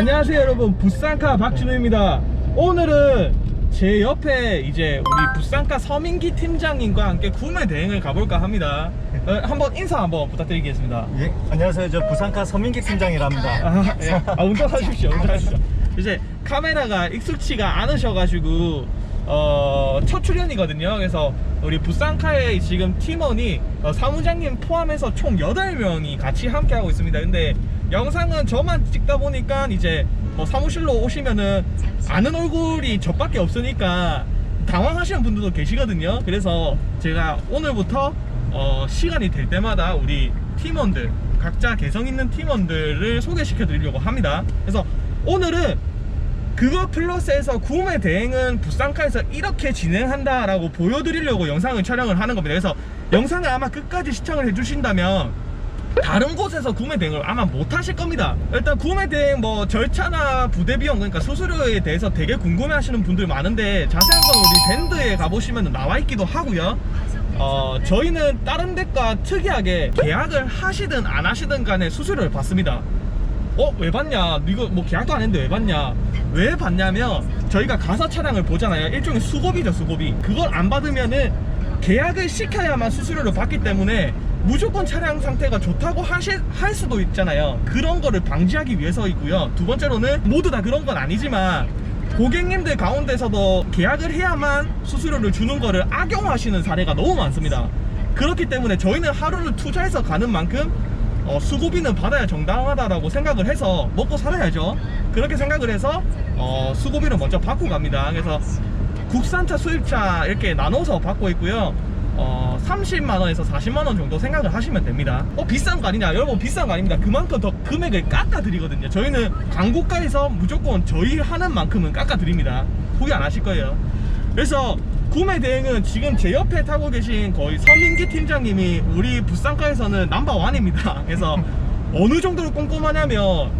안녕하세요 여러분. 부산카 박진우입니다. 오늘은 제 옆에 이제 우리 부산카 서민기 팀장님과 함께 구매 대행을 가볼까 합니다. 어, 한번 인사 한번 부탁드리겠습니다. 예, 안녕하세요. 저 부산카 서민기 팀장이랍니다. 아, 예. 아 운전하십시오 운전하십시오. 이제 카메라가 익숙치가 않으셔가지고 어, 첫 출연이거든요. 그래서 우리 부산카의 지금 팀원이 어, 사무장님 포함해서 총 8명이 같이 함께 하고 있습니다. 근데 영상은 저만 찍다 보니까 이제 뭐 사무실로 오시면은 아는 얼굴이 저밖에 없으니까 당황하시는 분들도 계시거든요. 그래서 제가 오늘부터 어, 시간이 될 때마다 우리 팀원들 각자 개성 있는 팀원들을 소개시켜 드리려고 합니다. 그래서 오늘은 그거 플러스에서 구매 대행은 부산카에서 이렇게 진행한다 라고 보여드리려고 영상을 촬영을 하는 겁니다. 그래서 영상을 아마 끝까지 시청을 해주신다면 다른 곳에서 구매 대행을 아마 못 하실 겁니다 일단 구매 대행 뭐 절차나 부대 비용 그러니까 수수료에 대해서 되게 궁금해 하시는 분들 많은데 자세한 건 우리 밴드에 가보시면 나와 있기도 하고요 어, 저희는 다른 데과 특이하게 계약을 하시든 안 하시든 간에 수수료를 받습니다 어? 왜 받냐? 이거 뭐 계약도 안 했는데 왜 받냐? 왜 받냐면 저희가 가사 차량을 보잖아요. 일종의 수고비죠, 수고비. 그걸 안 받으면은 계약을 시켜야만 수수료를 받기 때문에 무조건 차량 상태가 좋다고 하실, 할 수도 있잖아요. 그런 거를 방지하기 위해서이고요. 두 번째로는 모두 다 그런 건 아니지만 고객님들 가운데서도 계약을 해야만 수수료를 주는 거를 악용하시는 사례가 너무 많습니다. 그렇기 때문에 저희는 하루를 투자해서 가는 만큼 어, 수고비는 받아야 정당하다라고 생각을 해서 먹고 살아야죠. 그렇게 생각을 해서 어, 수고비를 먼저 받고 갑니다. 그래서 국산차, 수입차 이렇게 나눠서 받고 있고요. 어, 30만 원에서 40만 원 정도 생각을 하시면 됩니다. 어 비싼 거 아니냐? 여러분 비싼 거 아닙니다. 그만큼 더 금액을 깎아 드리거든요. 저희는 광고가에서 무조건 저희 하는 만큼은 깎아 드립니다. 포기 안 하실 거예요. 그래서 구매 대행은 지금 제 옆에 타고 계신 거의 서민기 팀장님이 우리 부산가에서는 넘버원입니다. 그래서 어느 정도로 꼼꼼하냐면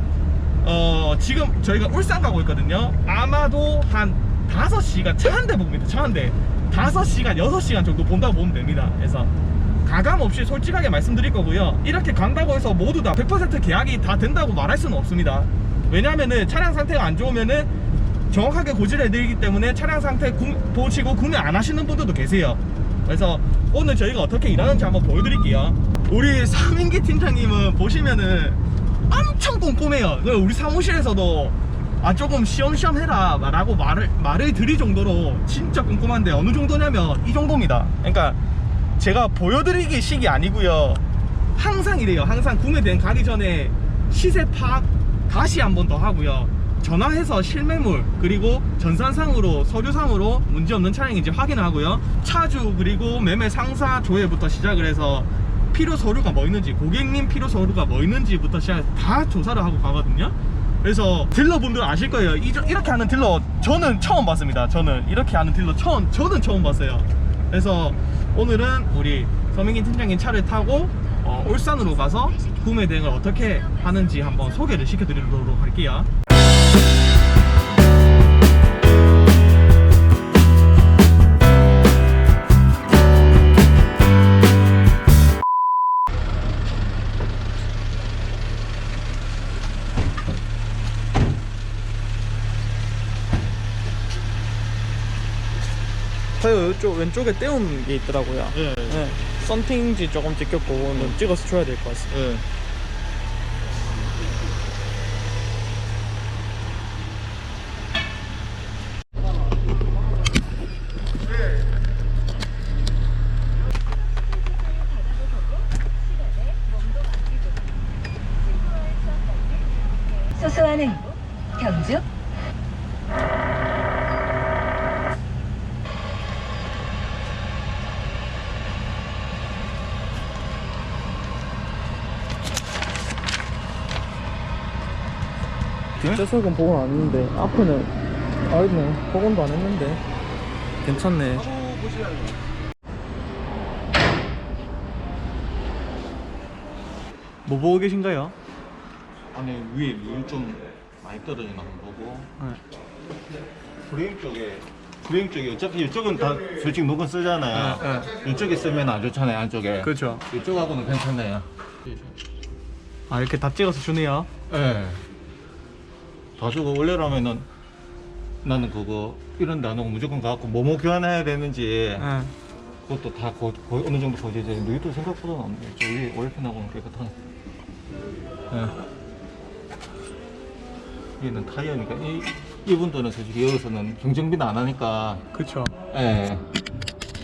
어 지금 저희가 울산 가고 있거든요. 아마도 한 5시간 차한 대 봅니다. 차 한 대. 5시간, 6시간 정도 본다고 보면 됩니다. 그래서 가감 없이 솔직하게 말씀드릴 거고요. 이렇게 간다고 해서 모두 다 100% 계약이 다 된다고 말할 수는 없습니다. 왜냐면은 차량 상태가 안 좋으면은 정확하게 고지를 해드리기 때문에 차량 상태 구- 보시고 구매 안 하시는 분들도 계세요. 그래서 오늘 저희가 어떻게 일하는지 한번 보여드릴게요. 우리 사민기 팀장님은 보시면은 엄청 꼼꼼해요. 그 우리 사무실에서도 아 조금 시험시험 해라 라고 말을 말을 드릴 정도로 진짜 꼼꼼한데 어느 정도냐면 이 정도입니다. 그러니까 제가 보여드리기 식이 아니고요. 항상 이래요. 항상 구매된 가기 전에 시세 파악 다시 한 번 더 하고요. 전화해서 실매물 그리고 전산상으로 서류상으로 문제없는 차량인지 확인을 하고요. 차주 그리고 매매 상사 조회부터 시작을 해서 필요 서류가 뭐 있는지 고객님 필요 서류가 뭐 있는지부터 시작 다 조사를 하고 가거든요. 그래서 딜러분들 아실 거예요. 이, 이렇게 하는 딜러 저는 처음 봤습니다. 저는 이렇게 하는 딜러 처음 저는 처음 봤어요. 그래서 오늘은 우리 서민기 팀장님 차를 타고 어, 울산으로 가서 구매 대행을 어떻게 하는지 한번 소개를 시켜드리도록 할게요. 타이어 이쪽 왼쪽에 떼운 게 있더라고요. 예, 네. 썬팅지 조금 찍혔고 그거는 찍어서 줘야 될 것 같습니다. 예. 소소한 행복, 경주, 뒷좌석은 복원 안 했는데 앞에는 아니네 복원도 안 했는데 괜찮네 뭐 보고 계신가요? 아니 위에 물 좀 많이 떨어지나 한번 보고 네. 프레임 쪽에 프레임 쪽에 어차피 이쪽은 다 솔직히 물건 쓰잖아요. 네, 이쪽에 쓰면 안 좋잖아요 안쪽에. 그렇죠 이쪽하고는 괜찮네요. 아 이렇게 다 찍어서 주네요 예. 다 주고 원래라면은 나는 그거 이런 데안 오고 무조건 가갖고 뭐뭐 교환해야 되는지 예. 그것도 다 거, 거, 어느 정도 거제제 너희도 생각보다 없네 저 위에 올펜하고는 깨끗하네 예. 얘는 타이어니까 이, 이분들은 솔직히 여기서는 경정비는 안 하니까 그쵸 예.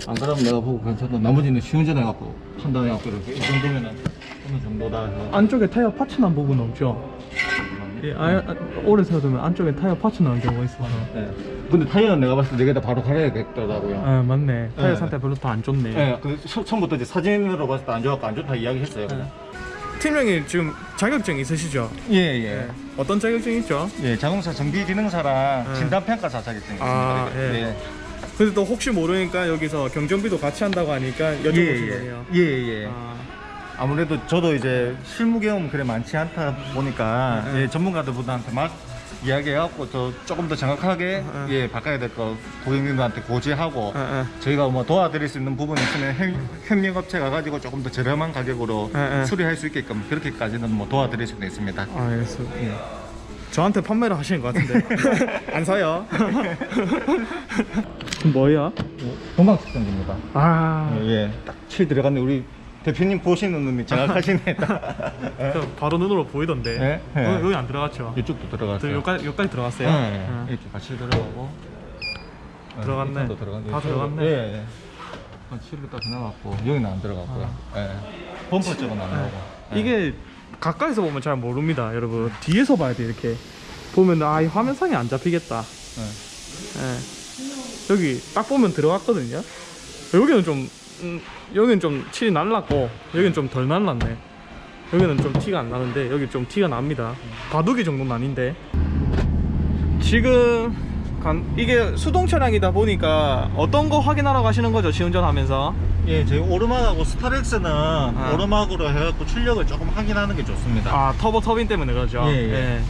안 그러면 내가 보고 괜찮다 나머지는 시운전 해갖고 판단해갖고 이렇게 이 정도면은 어느 정도다 해서 안쪽에 타이어 파츠 난 부분 없죠? 예, 아, 아, 오래 세워두면 안쪽에 타이어 파츠 나는 경우가 있어서 예. 근데 타이어는 내가 봤을 때 내가 다 바로 갈아야겠더라고요 아 맞네 타이어 네. 상태 별로 더안 좋네 예, 그 처- 처음부터 이제 사진으로 봤을 때 안 좋았고 안 좋다 이야기했어요. 네. 팀장님 지금 자격증 있으시죠? 예, 예. 어떤 자격증 있죠? 예, 자동차 정비기능사랑 네. 진단평가사 자격증 있습니다. 아, 예. 근데 또 혹시 모르니까 여기서 경정비도 같이 한다고 하니까 여쭤보신 예, 예, 예, 예. 아, 아무래도 저도 이제 실무 경험 그래 많지 않다 보니까 네. 예, 전문가들분한테 막 이야기해갖고 저 조금 더 정확하게 네. 예 바꿔야 될 거 고객님들한테 고지하고 아, 아. 저희가 뭐 도와드릴 수 있는 부분이 있으면 협- 협력업체 가가지고 조금 더 저렴한 가격으로 네, 네. 수리할 수 있게끔 그렇게까지는 뭐 도와드릴 수도 있습니다. 아, 알겠습니다 예. 저한테 판매를 하시는 것 같은데 안 사요? 뭐야? 동방 측정기입니다. 아 예, 딱 칠 들어갔네. 우리 대표님 보시는 눈이 정확하시네. 딱. 저 바로 눈으로 보이던데 네? 네. 어, 여기 안 들어갔죠? 이쪽도 저 들어갔어요. 여기까지, 여기까지 들어갔어요? 네, 어. 이렇게 같이 들어가고. 들어갔네. 이 칸도 들어갔네. 다 들어갔네. 예, 예. 한 칠을 딱 지나갔고 여기는 안 들어갔고요. 예. 범퍼 쪽은 안 나오고. 예. 아. 이게 가까이서 보면 잘 모릅니다 여러분 뒤에서 봐야 돼 이렇게 보면 아이 화면상에 안 잡히겠다 예. 예. 여기 딱 보면 들어갔거든요 여기는 좀 음, 여기는 좀 칠이 날랐고 여기는 좀덜 날랐네 여기는 좀 티가 안 나는데 여기 좀 티가 납니다 바둑이 정도는 아닌데 지금 간- 이게 수동 차량이다 보니까 어떤 거 확인하러 가시는 거죠 시운전 하면서 예, 저희 오르막하고 스타렉스는 오르막으로 해갖고 출력을 조금 확인하는 게 좋습니다. 아 터보 터빈 때문에 그러죠. 예, 예.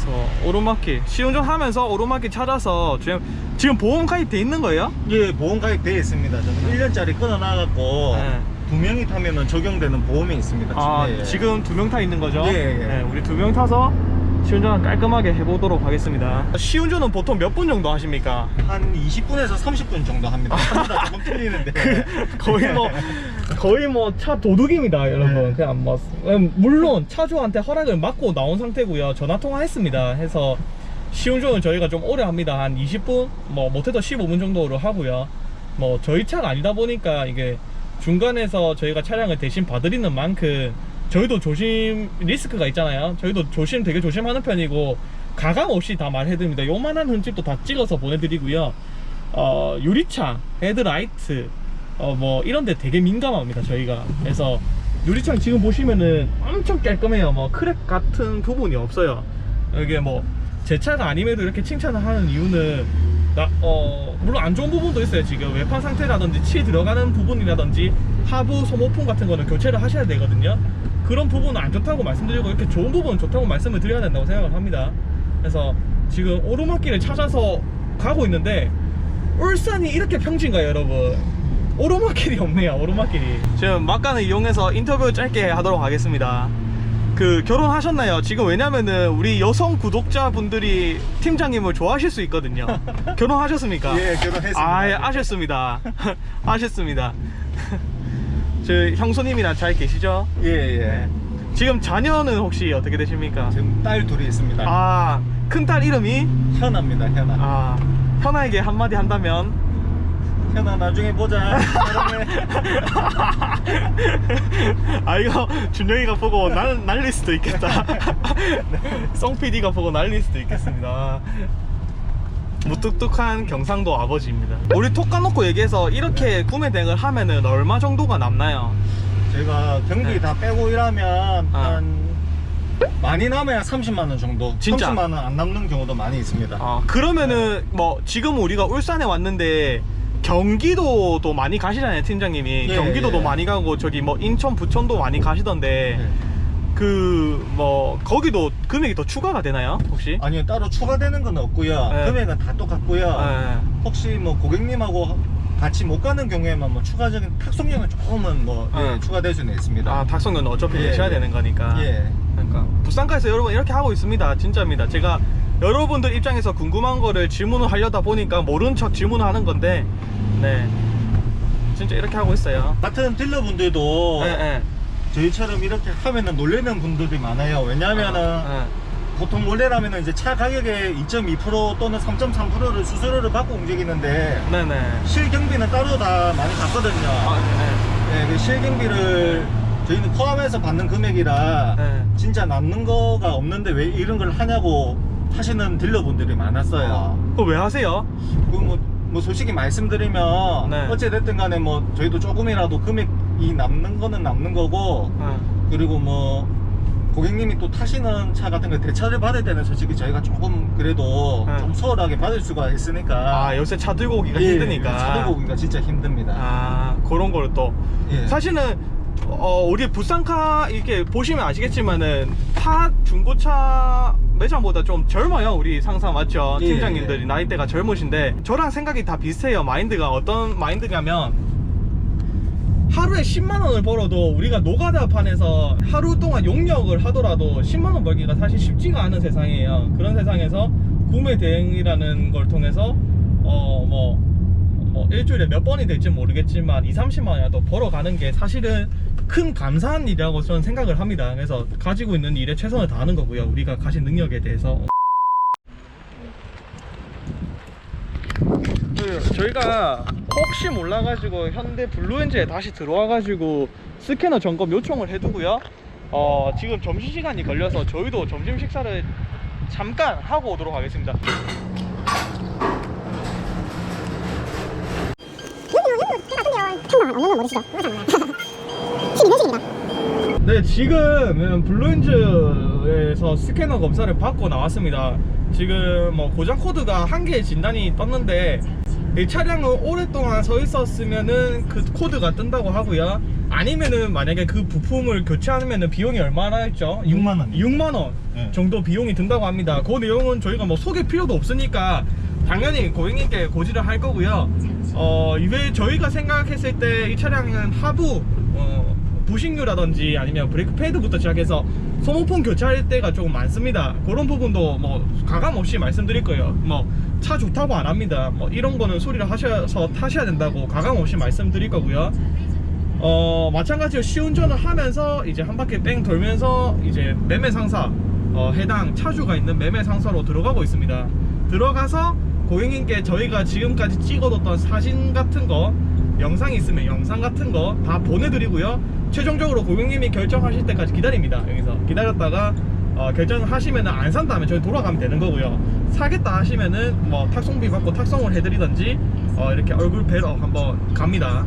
그래서 오르막길 시운전 하면서 오르막길 찾아서 지금 지금 보험 가입돼 있는 거예요? 예, 보험 가입되어 있습니다. 저는 1년짜리 끊어놔갖고 네. 두 명이 타면은 적용되는 보험이 있습니다. 아 예. 지금 두 명 타 있는 거죠? 예, 예. 네, 우리 두 명 타서 시운전 깔끔하게 해보도록 하겠습니다. 시운전은 보통 몇 분 정도 하십니까? 한 20분에서 30분 정도 합니다. 조금 틀리는데. 거의 뭐 거의 뭐 차 도둑입니다, 여러분. 그냥 뭐 음, 물론 차주한테 허락을 받고 나온 상태고요. 전화 통화했습니다. 해서 시운전은 저희가 좀 오래 합니다. 한 20분, 뭐 못해도 15분 정도로 하고요. 뭐 저희 차가 아니다 보니까 이게 중간에서 저희가 차량을 대신 봐드리는 만큼 저희도 조심 리스크가 있잖아요. 저희도 조심 되게 조심하는 편이고 가감 없이 다 말해드립니다. 요만한 흔집도 다 찍어서 보내드리고요. 어, 유리창, 헤드라이트, 어, 뭐, 이런데 되게 민감합니다, 저희가. 그래서, 유리창 지금 보시면은 엄청 깔끔해요. 뭐, 크랙 같은 부분이 없어요. 이게 뭐, 제 차가 아님에도 이렇게 칭찬을 하는 이유는, 나, 어, 물론 안 좋은 부분도 있어요, 지금. 외판 상태라든지, 치 들어가는 부분이라든지, 하부 소모품 같은 거는 교체를 하셔야 되거든요. 그런 부분은 안 좋다고 말씀드리고, 이렇게 좋은 부분은 좋다고 말씀을 드려야 된다고 생각을 합니다. 그래서, 지금 오르막길을 찾아서 가고 있는데, 울산이 이렇게 평지인가요 여러분 오르막길이 없네요 오르막길이 지금 막간을 이용해서 인터뷰 짧게 하도록 하겠습니다 그 결혼하셨나요? 지금 왜냐면은 우리 여성 구독자분들이 팀장님을 좋아하실 수 있거든요 결혼하셨습니까? 예, 결혼했습니다. 아, 예, 아셨습니다 아셨습니다 저 형수님이랑 잘 계시죠? 예, 예. 지금 자녀는 혹시 어떻게 되십니까? 지금 딸 둘이 있습니다. 아 큰 딸 이름이? 현아입니다, 현아. 아 현아에게 한마디 한다면 현아, 나중에 보자. 아 이거 준영이가 보고 날, 날릴 수도 있겠다 송 PD가 보고 날릴 수도 있겠습니다 무뚝뚝한 경상도 아버지입니다 우리 톡 까놓고 얘기해서 이렇게 구매 대행을 하면은 얼마 정도가 남나요? 제가 경비 네. 다 빼고 일하면 아. 한 많이 남아야 30만 원 정도. 진짜? 30만 원 안 남는 경우도 많이 있습니다. 아 그러면은 뭐 지금 우리가 울산에 왔는데 경기도도 많이 가시잖아요 팀장님이 예, 경기도도 예. 많이 가고 저기 뭐 인천 부천도 많이 가시던데 네. 그 뭐 거기도 금액이 더 추가가 되나요 혹시? 아니요, 따로 추가되는 건 없고요. 네. 금액은 다 똑같고요. 네. 혹시 뭐 고객님하고 같이 못 가는 경우에만 뭐 추가적인 탁송료는 조금은 뭐 아. 예, 추가될 수는 있습니다. 아 닭성교는 어차피 예, 내셔야 예. 되는 거니까 예. 그러니까 부산가에서 여러분 이렇게 하고 있습니다. 진짜입니다. 제가 여러분들 입장에서 궁금한 거를 질문을 하려다 보니까 모른 척 질문하는 건데, 네, 진짜 이렇게 하고 있어요. 같은 딜러분들도 네, 네. 저희처럼 이렇게 하면은 놀래는 분들이 많아요. 왜냐하면은 네. 보통 원래라면은 이제 차 가격의 2.2% 또는 3.3%를 수수료를 받고 움직이는데 네, 네. 실경비는 따로 다 많이 받거든요. 아, 네, 네, 그 실경비를 저희는 포함해서 받는 금액이라 네. 진짜 남는 거가 없는데 왜 이런 걸 하냐고 하시는 딜러분들이 많았어요. 그거 왜 하세요? 그 뭐, 뭐 솔직히 말씀드리면 네. 어찌됐든 간에 뭐 저희도 조금이라도 금액 이 남는 거는 남는 거고 네. 그리고 뭐 고객님이 또 타시는 차 같은 거 대차를 받을 때는 솔직히 저희가 조금 그래도 네. 좀 수월하게 받을 수가 있으니까 아, 요새 차 들고 오기가 예, 힘드니까. 차 들고 오기가 진짜 힘듭니다. 아, 그런 거를 또. 예. 사실은 어, 우리 부산카 이렇게 보시면 아시겠지만은 타 중고차 매장보다 좀 젊어요 우리 상사 맞죠 예, 팀장님들이 예. 나이대가 젊으신데 저랑 생각이 다 비슷해요 마인드가 어떤 마인드냐면 하루에 10만 원을 벌어도 우리가 노가다 판에서 하루 동안 용역을 하더라도 10만 원 벌기가 사실 쉽지가 않은 세상이에요 그런 세상에서 구매 대행이라는 걸 통해서 어뭐 뭐 일주일에 몇 번이 될지 모르겠지만 2, 30만 원이라도 벌어가는 게 사실은 큰 감사한 일이라고 저는 생각을 합니다. 그래서 가지고 있는 일에 최선을 다하는 거고요. 우리가 가진 능력에 대해서. 그 저희가 혹시 몰라가지고 현대 블루엔즈에 다시 들어와가지고 스캐너 점검 요청을 해두고요. 어 지금 점심 시간이 걸려서 저희도 점심 식사를 잠깐 하고 오도록 하겠습니다. 네, 지금 블루엔즈에서 스캐너 검사를 받고 나왔습니다. 지금 뭐 고장 코드가 한개 진단이 떴는데 이 차량은 오랫동안 서 있었으면은 그 코드가 뜬다고 하고요. 아니면은 만약에 그 부품을 교체하면은 비용이 얼마나 했죠? 6만 원. 6만 원 네. 정도 비용이 든다고 합니다. 그 내용은 저희가 뭐 소개 필요도 없으니까 당연히 고객님께 고지를 할 거고요. 어, 이외에 저희가 생각했을 때 이 차량은 하부 어, 부식류라든지 아니면 브레이크 패드부터 시작해서 소모품 교체할 때가 조금 많습니다. 그런 부분도 뭐 가감 없이 말씀드릴 거예요. 뭐 차 좋다고 안 합니다. 뭐 이런 거는 소리를 하셔서 타셔야 된다고 가감 없이 말씀드릴 거고요. 어 마찬가지로 시운전을 하면서 이제 한 바퀴 뺑 돌면서 이제 매매 상사 어, 해당 차주가 있는 매매 상사로 들어가고 있습니다. 들어가서 고객님께 저희가 지금까지 찍어뒀던 사진 같은 거 영상이 있으면 영상 같은 거 다 보내드리고요. 최종적으로 고객님이 결정하실 때까지 기다립니다. 여기서 기다렸다가 어, 결정을 하시면은 안 산다면 저희 돌아가면 되는 거고요. 사겠다 하시면은 뭐 탁송비 받고 탁송을 해드리던지 어, 이렇게 얼굴 뵈러 한번 갑니다.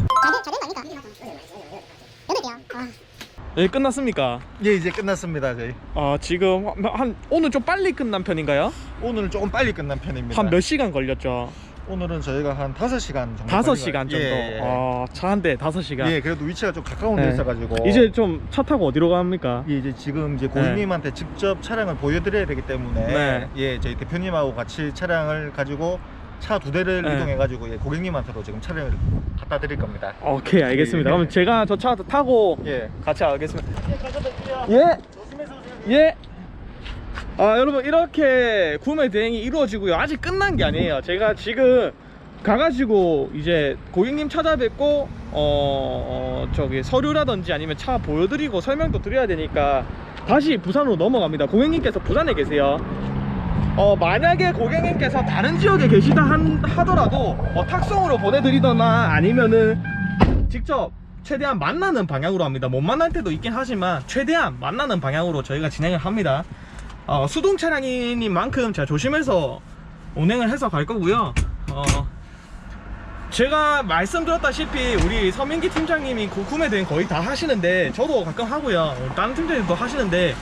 예, 끝났습니까? 예, 이제 끝났습니다. 저희 아, 지금 한, 한- 오늘 좀 빨리 끝난 편인가요? 오늘 조금 빨리 끝난 편입니다. 한 몇 시간 걸렸죠? 오늘은 저희가 한 5시간 정도 다섯 걸려요. 시간 정도. 예, 예. 아, 차 한 대 다섯 시간. 예, 그래도 위치가 좀 가까운 데 네. 있어가지고 이제 좀 차 타고 어디로 갑니까? 예, 이제 지금 이제 고객님한테 직접 차량을 보여드려야 되기 때문에 네. 예, 저희 대표님하고 같이 차량을 가지고 차 두 대를 네. 이동해가지고 예, 고객님한테로 지금 차량을 갖다 드릴 겁니다. 오케이, 알겠습니다. 예. 그럼 제가 저 차 타고 예. 같이 가겠습니다. 예. 예. 아 여러분 이렇게 구매 대행이 이루어지고요. 아직 끝난 게 아니에요. 제가 지금 가가지고 이제 고객님 찾아뵙고 어, 어, 저기 서류라든지 아니면 차 보여드리고 설명도 드려야 되니까 다시 부산으로 넘어갑니다. 고객님께서 부산에 계세요. 어 만약에 고객님께서 다른 지역에 계시다 한, 하더라도 어, 탁송으로 보내드리거나 아니면은 직접 최대한 만나는 방향으로 합니다. 못 만날 때도 있긴 하지만 최대한 만나는 방향으로 저희가 진행을 합니다. 어, 수동 차량인 만큼 제가 조심해서 운행을 해서 갈 거고요. 어, 제가 말씀드렸다시피 우리 서민기 팀장님이 그 구매 대행 거의 다 하시는데 저도 가끔 하고요. 다른 팀장님도 하시는데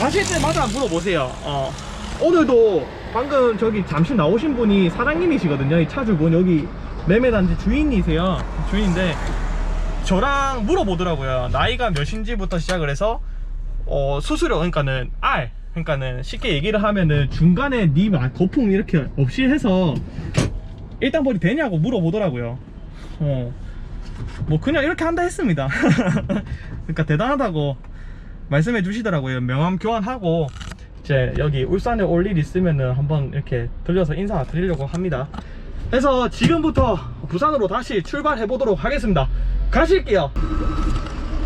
가실 때마다 물어보세요. 어, 오늘도 방금 저기 잠시 나오신 분이 사장님이시거든요. 이 차주분 여기 매매단지 주인이세요. 주인인데 저랑 물어보더라고요. 나이가 몇인지부터 시작을 해서 어, 수수료 그러니까는 R 그러니까는 쉽게 얘기를 하면은 중간에 니 마- 거품 이렇게 없이 해서 일단 벌이 되냐고 물어보더라고요. 어. 뭐 그냥 이렇게 한다 했습니다. 그러니까 대단하다고 말씀해 주시더라고요. 명함 교환하고 이제 여기 울산에 올 일 있으면은 한번 이렇게 들려서 인사 드리려고 합니다. 그래서 지금부터 부산으로 다시 출발해 보도록 하겠습니다. 가실게요.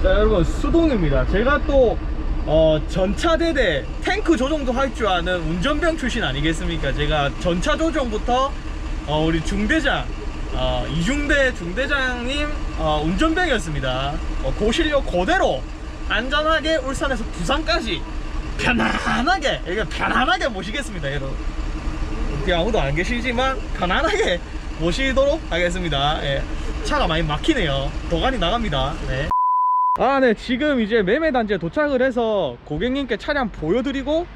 자 여러분 수동입니다. 제가 또 어, 전차대대 탱크 조종도 할 줄 아는 운전병 출신 아니겠습니까? 제가 전차 조종부터 어, 우리 중대장 어, 이중대 중대장님 어, 운전병이었습니다. 어, 그 실력 그대로 안전하게 울산에서 부산까지 편안하게 이게 편안하게 모시겠습니다, 여러분. 아무도 안 계시지만 편안하게 모시도록 하겠습니다. 예. 차가 많이 막히네요. 도관이 나갑니다. 네. 아, 네. 지금 이제 매매 단지에 도착을 해서 고객님께 차량 보여드리고,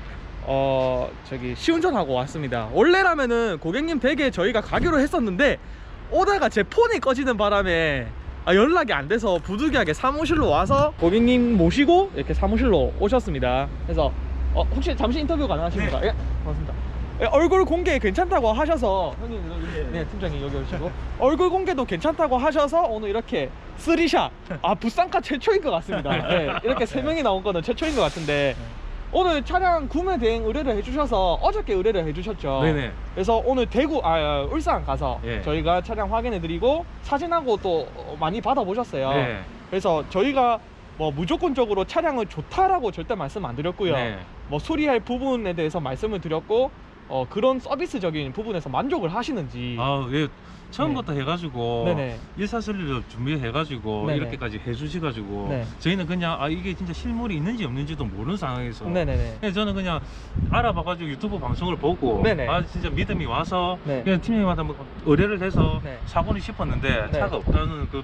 어, 저기, 시운전하고 왔습니다. 원래라면은 고객님 댁에 저희가 가기로 했었는데, 오다가 제 폰이 꺼지는 바람에 아, 연락이 안 돼서 부득이하게 사무실로 와서 고객님 모시고 이렇게 사무실로 오셨습니다. 그래서, 어, 혹시 잠시 인터뷰 가능하십니까? 예, 고맙습니다. 예, 얼굴 공개 괜찮다고 하셔서 형님 여기 네 팀장님 여기 오시고 얼굴 공개도 괜찮다고 하셔서 오늘 이렇게 쓰리샷 아 부산카 최초인 것 같습니다 예, 이렇게 세 명이 나온 거는 최초인 것 같은데 오늘 차량 구매 대행 의뢰를 해주셔서 어저께 의뢰를 해주셨죠 네네. 그래서 오늘 대구 아 울산 가서 예. 저희가 차량 확인해드리고 사진하고 또 많이 받아보셨어요 네. 그래서 저희가 뭐 무조건적으로 차량을 좋다라고 절대 말씀 안 드렸고요 네. 뭐 수리할 부분에 대해서 말씀을 드렸고 어, 그런 서비스적인 부분에서 만족을 하시는지 아, 예. 처음부터 해가지고 네네. 일사슬리를 준비해가지고 네네. 이렇게까지 해주셔가지고 네. 저희는 그냥 아 이게 진짜 실물이 있는지 없는지도 모르는 상황에서 네네네 그냥 저는 그냥 알아봐가지고 유튜브 방송을 보고 네네. 아 진짜 믿음이 와서 네. 그냥 팀장님한테 뭐 의뢰를 해서 네. 사고는 싶었는데 네. 차가 없다는 그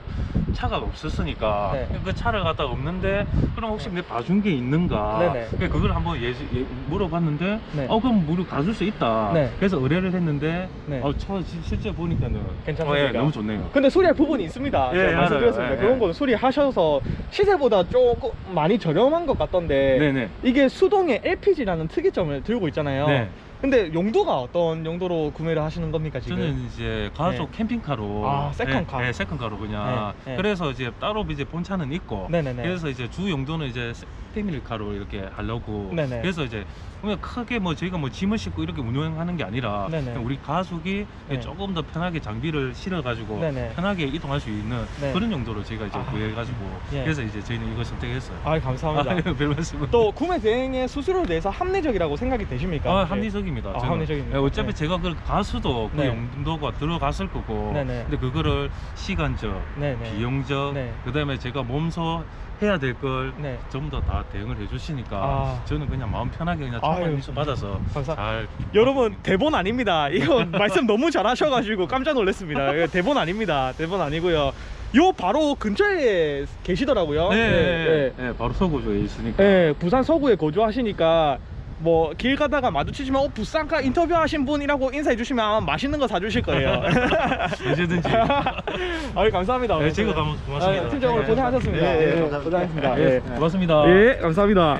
차가 없었으니까 네. 그 차를 갖다 없는데 그럼 혹시 내 봐준 게 있는가 네네. 그래서 그걸 한번 예, 예, 물어봤는데 네. 어 그럼 무료 가줄 수 있다 네. 그래서 의뢰를 했는데 네. 어, 차 시- 실제 보니까는 괜찮습니까? 어, 예, 너무 좋네요 근데 수리할 부분이 있습니다 예, 제가 예, 말씀드렸습니다. 예, 그런 예. 거는 수리하셔서 시세보다 조금 많이 저렴한 것 같던데 네네 이게 수동의 LPG라는 특이점을 들고 있잖아요 네. 근데 용도가 어떤 용도로 구매를 하시는 겁니까 지금? 저는 이제 가족 네. 캠핑카로 아, 세컨카. 네, 네, 세컨카로 그냥 네, 네. 그래서 이제 따로 이제 본차는 있고 네네네 그래서 이제 주 용도는 이제 패밀리카로 이렇게 하려고 네네. 그래서 이제 그냥 크게 뭐 저희가 뭐 짐을 싣고 이렇게 운영하는 게 아니라 우리 가족이 네. 조금 더 편하게 장비를 실어 가지고 네네. 편하게 이동할 수 있는 네. 그런 용도로 저희가 이제 아. 구해 가지고 예. 그래서 이제 저희는 이거 선택했어요. 아 감사합니다 아, 예, 별 말씀을. 또 구매 대행의 수수료에 대해서 합리적이라고 생각이 되십니까? 아, 혹시? 합리적 입니다. 아, 저는. 합리적입니다. 예, 어차피 네. 제가 그 가수도 그 네. 용도가 들어갔을 거고. 네네. 근데 그거를 시간적, 네네. 비용적, 네. 그다음에 제가 몸소 해야 될걸 네. 전부 다, 다 대응을 해주시니까 아. 저는 그냥 마음 편하게 그냥. 차만 미소 받아서 감사- 잘. 여러분 대본 아닙니다. 이건 말씀 너무 잘하셔가지고 깜짝 놀랐습니다. 이거 대본 아닙니다. 대본 아니고요. 요 바로 근처에 계시더라고요. 네, 예, 네, 네, 바로 서구조에 있으니까. 예, 부산 서구에 거주하시니까 뭐 길 가다가 마주치시면 어 부산카 인터뷰 하신 분이라고 인사해 주시면 아마 맛있는 거 사주실 거예요. 언제든지. 아유 감사합니다. 네, 제가 감- 고맙습니다. 아, 팀장 오늘 네. 고생하셨습니다. 네, 네, 예, 감사합니다. 고생하셨습니다. 예, 예. 고맙습니다. 예, 감사합니다.